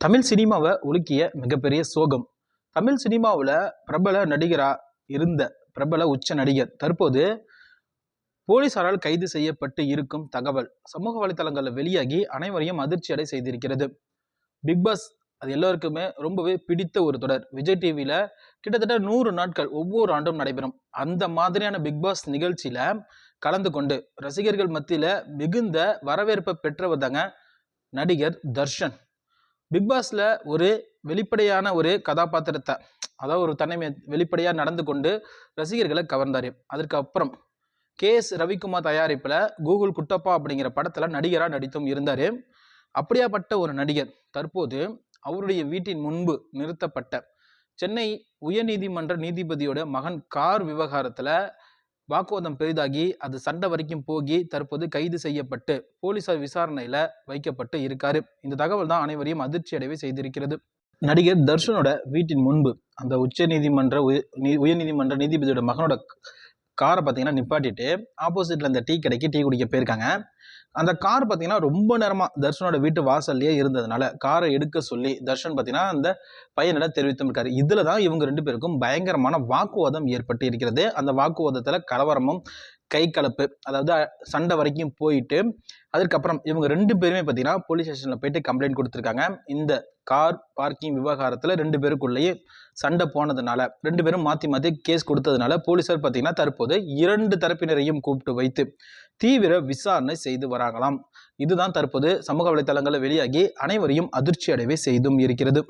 தமிழ் சினிமாவை ஒழுக்கிய மிகப்பெரிய சோகம். தமிழ் சினிமாவில் பிரபல நடிகராக இருந்த பிரபல உச்ச நடிகர். தற்போது போலீசாரால் கைது செய்யப்பட்டு இருக்கும் தகவல் சமூக வலைதளங்களில் வெளியாகி அனைவரையும் அதிர்ச்சி அடை செய்திருக்கிறது. பிக் பாஸ் அது எல்லோருக்குமே ரொம்பவே பிடித்த ஒரு தொடர். விஜய் டிவியில் கிட்டத்தட்ட நூறு நாட்கள் ஒவ்வொரு ஆண்டும் நடைபெறும். அந்த மாதிரியான பிக் பாஸ் நிகழ்ச்சியில் கலந்து கொண்டு ரசிகர்கள் மத்தியில் மிகுந்த வரவேற்பை பெற்றவர் தாங்க நடிகர் தர்ஷன். பிக் பாஸ்ல ஒரு வெளிப்படையான ஒரு கதாபாத்திரத்தை அதாவது ஒரு தன்னை வெளிப்படையாக நடந்து கொண்டு ரசிகர்களை கவர்ந்தார். அதற்கப்புறம் கே எஸ் ரவிக்குமார் தயாரிப்பில் கூகுள் குட்டப்பா அப்படிங்கிற படத்தில் நடிகராக நடித்தும் இருந்தார். அப்படியாப்பட்ட ஒரு நடிகர். தற்போது அவருடைய வீட்டின் முன்பு நிறுத்தப்பட்ட சென்னை உயர்நீதிமன்ற நீதிபதியோட மகன் கார் விவகாரத்தில் வாக்குவாதம் பெரிதாகி அது சண்டை வரைக்கும் போகி தற்போது கைது செய்யப்பட்டு போலீசார் விசாரணையில வைக்கப்பட்டு இருக்காரு. இந்த தகவல் தான் அனைவரையும் அதிர்ச்சி அடைவை செய்திருக்கிறது. நடிகர் தர்ஷனோட வீட்டின் முன்பு அந்த உச்ச நீதிமன்ற உயர் நீதிமன்ற நீதிபதியோட மகனோட காரை பார்த்தீங்கன்னா நிப்பாட்டிட்டு ஆப்போசிட்டில் அந்த டீ கடைக்கு டீ குடிக்க போயிருக்காங்க. அந்த கார் பார்த்தீங்கன்னா ரொம்ப நேரமாக தர்ஷனோட வீட்டு வாசல்லையே இருந்ததுனால காரை எடுக்க சொல்லி தர்ஷன் பார்த்தீங்கன்னா அந்த பையனிடம் தெரிவித்தும் இருக்காரு. இதில் தான் இவங்க ரெண்டு பேருக்கும் பயங்கரமான வாக்குவாதம் ஏற்பட்டு இருக்கிறது. அந்த வாக்குவாதத்தில் கலவரமும் கை கலப்பு அதாவது சண்டை வரைக்கும் போயிட்டு அதுக்கப்புறம் இவங்க ரெண்டு பேருமே பார்த்தீங்கன்னா போலீஸ் ஸ்டேஷனில் போயிட்டு கம்ப்ளைண்ட் கொடுத்துருக்காங்க. இந்த கார் பார்க்கிங் விவகாரத்தில் ரெண்டு பேருக்குள்ளேயே சண்டை போனதுனால ரெண்டு பேரும் மாற்றி மாற்றி கேஸ் கொடுத்ததுனால போலீஸார் பார்த்தீங்கன்னா தற்போது இரண்டு தரப்பினரையும் கூப்பிட்டு வைத்து தீவிர விசாரணை செய்து வராங்களாம். இதுதான் தற்போது சமூக வலைதளங்களில் வெளியாகி அனைவரையும் அதிர்ச்சி அடைவே செய்தும் இருக்கிறது.